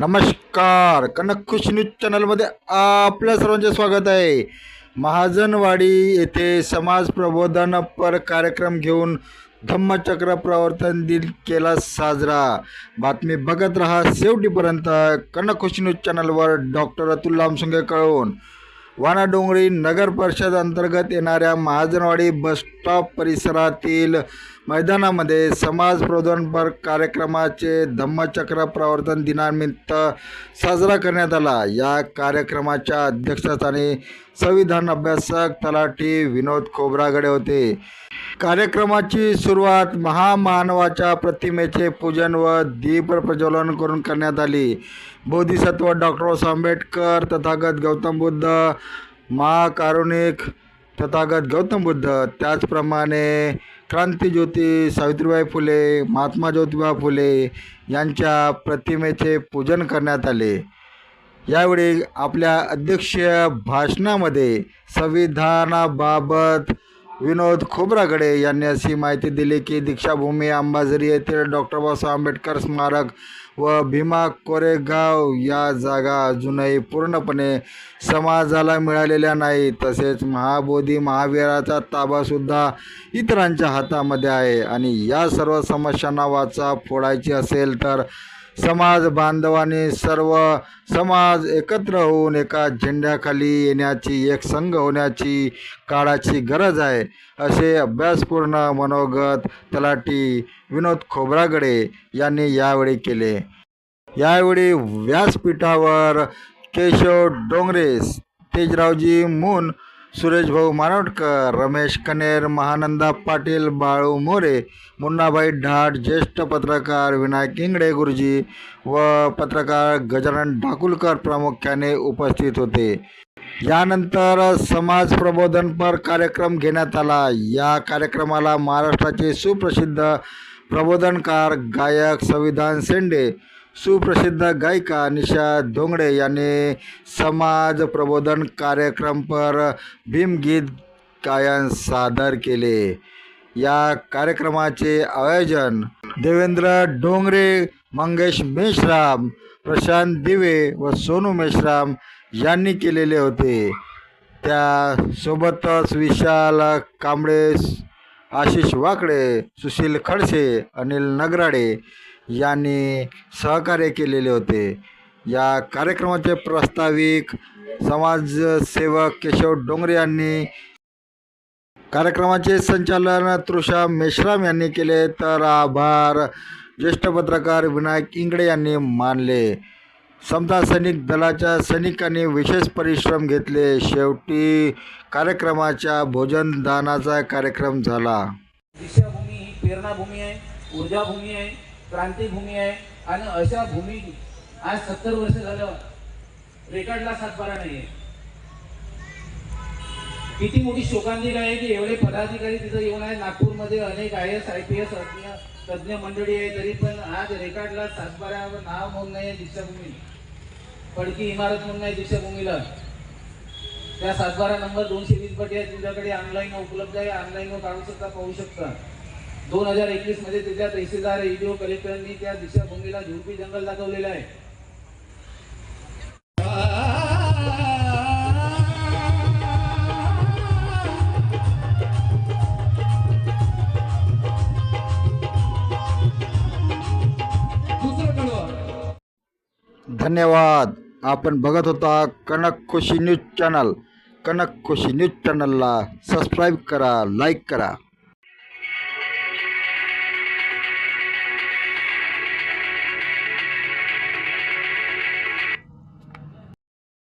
नमस्कार. कनक न्यूज चॅनलमध्ये आपल्या सर्वांचे स्वागत आहे. महाजनवाडी येथे समाज प्रबोधनपर कार्यक्रम घेऊन धम्मचक्र प्रवर्तन दिन केला साजरा. बातमी बघत रहा शेवटीपर्यंत कनक न्यूज चॅनलवर डॉक्टर अतुल लामसुंगे कळवून. वानाडोंगरी नगर परिषद अंतर्गत येणाऱ्या महाजनवाडी बस स्टॉप परिसरातील मैदानामध्ये समाज प्रबोधनपर कार्यक्रमाचे धम्मचक्र प्रवर्तन दिनानिमित्त साजरा करण्यात आला. या कार्यक्रमाच्या अध्यक्षस्थानी संविधान अभ्यासक तलाठी विनोद खोब्रागडे होते. कार्यक्रमाची सुरुवात महामानवाच्या प्रतिमेचे पूजन व दीप प्रज्वलन करून करण्यात आली. बोधिसत्व डॉक्टर आंबेडकर तथागत गौतम बुद्ध महाकारुणिक तथागत गौतम बुद्ध. त्याचप्रमाणे क्रांतीज्योती सावित्रीबाई फुले महात्मा ज्योतिबा फुले यांच्या प्रतिमेचे पूजन करण्यात आले. यावेळी आपल्या अध्यक्षीय भाषणामध्ये संविधानाबाबत विनोद खोब्रागडे यांनी अशी माहिती दिली की दीक्षाभूमी अंबाझरी येथील डॉक्टर बाबासाहेब आंबेडकर स्मारक व भीमा कोरेगाव या जागा अजूनही पूर्णपणे समाजाला मिळालेल्या नाही. तसेच महाबोधी महावीराचा ताबासुद्धा इतरांच्या हातामध्ये आहे. आणि या सर्व समस्यांना वाचा फोडायची असेल तर समाज बांधवाने सर्व समाज एकत्र होऊन एका झेंड्याखाली येण्याची एक संघ होण्याची काळाची गरज आहे. असे अभ्यासपूर्ण मनोगत तलाठी विनोद खोब्रागडे यांनी यावेळी केले. यावेळी व्यासपीठावर केशव डोंगरे तेजरावजी मून सुरेश भाऊ मानवटकर रमेश कनेर महानंदा पाटील बाळू मोरे मुन्नाभाई ढाट ज्येष्ठ पत्रकार विनायक इंगडे गुरुजी व पत्रकार गजानन ढाकुलकर प्रामुख्याने उपस्थित होते. यानंतर समाज प्रबोधनपर कार्यक्रम घेण्यात आला. या कार्यक्रमाला महाराष्ट्राचे सुप्रसिद्ध प्रबोधनकार गायक संविधान शेंडे सुप्रसिद्ध गायिका निशा धोंगडे यांनी समाज प्रबोधन कार्यक्रम पर भीमगीत गायन सादर केले. या कार्यक्रमाचे आयोजन देवेंद्र डोंगरे मंगेश मेश्राम प्रशांत दिवे व सोनू मेश्राम यांनी केलेले होते. त्यासोबतच विशाल कांबळे आशिष वाकडे सुशील खडसे अनिल नगराडे यांनी सहकार्य केलेले होते. या कार्यक्रमाचे प्रास्ताविक समाजसेवक केशव डोंगरे यांनी कार्यक्रमाचे संचालन तृषा मेश्राम यांनी केले. तर आभार. ज्येष्ठ पत्रकार विनायक इंगडे यांनी मानले. समता सैनिक दलाच्या सैनिकांनी विशेष परिश्रम घेतले. शेवटी कार्यक्रमाच्या भोजनदानाचा कार्यक्रम झाला. दिशाभूमी ही प्रेरणाभूमी आहे ऊर्जाभूमी आहे. क्रांतीभूमी आहे. आणि अशा भूमी आज सत्तर वर्ष झालं रेकॉर्डला सातबारा नाही किती मोठी शोकांतिका आहे की एवढे पदाधिकारी तिथं येऊन आहे नागपूरमध्ये अनेक I S I P S तज्ञ मंडळी आहे तरी पण आज रेकॉर्डला सातबाऱ्यावर नाव म्हणून नाही दीक्षाभूमी. पडकी इमारत म्हणून नाही दीक्षाभूमीला. त्या सातबारा नंबर दोनशे वीस बटी आहे तुमच्याकडे ऑनलाईन उपलब्ध आहे. ऑनलाईन काढू शकता पाहू शकता. दोन हजार एकवीसमध्ये तिथल्या तहसीलदार ईडीओ कलेक्टरांनी त्या दिशाभूमीला झुडपी जंगल दाखवलेलं आहे. धन्यवाद. आपण बघत होता Kanak Khushi news channel. Kanak Khushi news चॅनलला सबस्क्राईब करा लाईक करा.